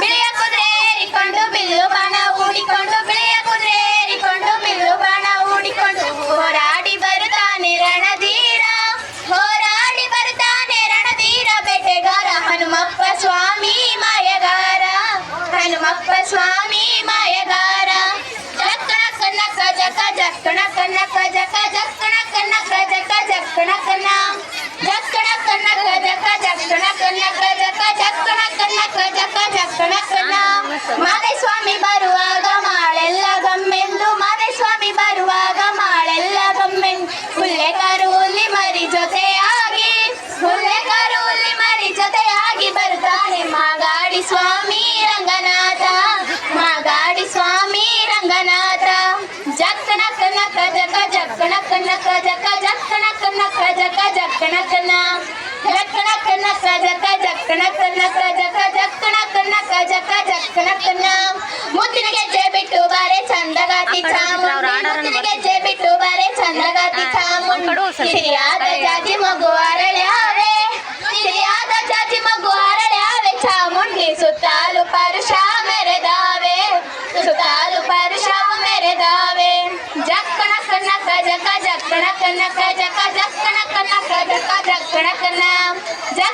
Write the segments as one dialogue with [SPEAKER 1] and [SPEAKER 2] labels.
[SPEAKER 1] ಬಿಳಿಯ ಕುದುರೆ ಏರಿಕೊಂಡು ಬಿಲ್ಲು ಬಾಣ ಹೂಡಿಕೊಂಡು ಬಿಳಿಯ ಕುದುರೆ ಏರಿಕೊಂಡು ಬಿಲ್ಲು ಬಾಣ ಹೂಡಿಕೊಂಡು ಹೋರಾಡಿ ಬರುತ್ತಾನೆ ರಣಧೀರ ಹೋರಾಡಿ ಬರುತ್ತಾನೆ ರಣಧೀರ ಬೇಟೆಗಾರ ಹನುಮಪ್ಪ ಸ್ವಾಮಿ ಮಾಯಗಾರ ಹನುಮಪ್ಪ ಸ್ವಾಮಿ ಮಾಯಗಾರ ಜಕ್ಕಣ ಕನ್ನಕ जक नक नक जक जक नक नक जक जक नक नक जक नक नक स्वामी बरुआ ಜಕ ಜಕ್ಕಣ ಕನಕ ಜಕ ಜಕ್ಕಣ ಕನಕ ಜಕ ಜಕ್ಕಣ ಕನ ಮುತ್ತಿನ ಗೆಜ್ಜೆ ಬಿಟ್ಟು ಬಾರೆ ಚಂದಗಾತಿ ಚಾಮುಂಡಿ ಮುತ್ತಿನ ಗೆಜ್ಜೆ ಬಿಟ್ಟು ಬಾರೆ ಚಂದಗಾತಿ ಚಾಮುಂಡಿ ಸಿರಿಯಾದ ಜಾಜಿ ಮಗು ಅರಳ್ಯಾವೆ ಸಿರಿಯಾದ ಜಾಜಿ ಮಗು ಅರಳ್ಯಾವೆ ಚಾಮುಂಡಿ ಸುತ್ತಾಲು ಪರುಷ ಮೆರೆದಾವೆ ಸುತ್ತಾಲು ಪರುಷ ಮೆರೆದಾವೆ ಜಕ್ಕಣ ಕನ್ನಕ ಜಕ ಜಕ್ಕಣ ಕನ್ನಕ ಜಕ ಜಕ್ಕಣ ಕನ್ನಕ ಜಕ ಜಕ್ಕಣ ಕನ್ನ ಜಕ್ಕಣ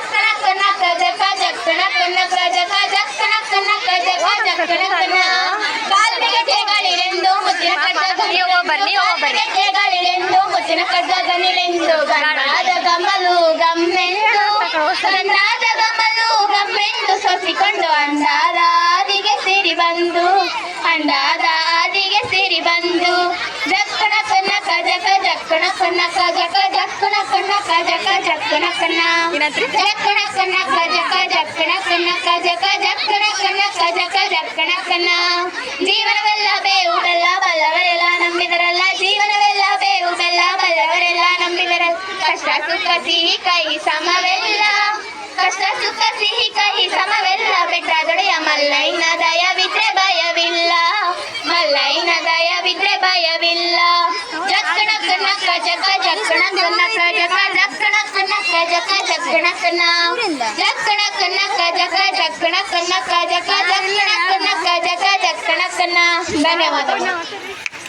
[SPEAKER 1] ಕಡ್ಡ ಗನಿಲೆಂದು ಗಂಡಾದ ಗಮಲು ಗಮ್ಮೆಂದು ಗಂಡಾದ ಗಮಲು ಗಮ್ಮೆಂದು ಸೊಸಿಕೊಂಡು ಅಂಡಾದ ಆದಿಗೆ ಸೇರಿ ಬಂದು ಅಂಡಾದ ಆದಿಗೆ ಸೇರಿ ಬಂದು ಜಕ್ಕಣ ಕನ್ನಕ ಜಕ ಜಕ್ಕಣ ಕನ್ನಕ ಜಕ ಜಕ್ಕಣ ಕನ್ನಕ ಜಕ ಜಕ್ಕಣ ಕನ್ನ
[SPEAKER 2] ಏನಂತ್ರಿ?
[SPEAKER 1] ಜಕ್ಕಣ ಕನ್ನಕ ಜಕ ಜಕ್ಕಣ ಕನ್ನಕ ಜಕ ಜಕ್ಕಣ ಕನ್ನಕ ಜಕ ಜಕ್ಕಣ ಕನ್ನ ಜೀವನವೆಲ್ಲ ಬೇವು ಸಿಹಿ ಕೈ ಸಮವೆಲ್ಲ ಕಷ್ಟ ಸುಖ ಸಿಹಿ ಕೈ ಸಮವೆಲ್ಲ ಬೆಟ್ಟ ದೊಡೆಯ ಮಲ್ಲೈನ ದಯವಿದ್ರೆ ಭಯವಿಲ್ಲ ಮಲ್ಲೈನ ದಯವಿದ್ರೆ ಭಯವಿಲ್ಲ ಜಕ್ಕಣ ಕನಕ ಜಕ ಜಕ್ಕಣ ಕನಕ ಜಕ ಜಕ್ಕಣ ಕನಕ ಜಕ ಜಕ್ಕಣ ಕನ್ನ ಜಕ್ಕಣ ಕನಕ ಜಕ ಜಕ್ಕಣ ಕನಕ ಜಕ ಜಕ್ಕಣ ಕನಕ ಜಕ ಜಕ್ಕಣ ಕನ್ನ ಧನ್ಯವಾದಗಳು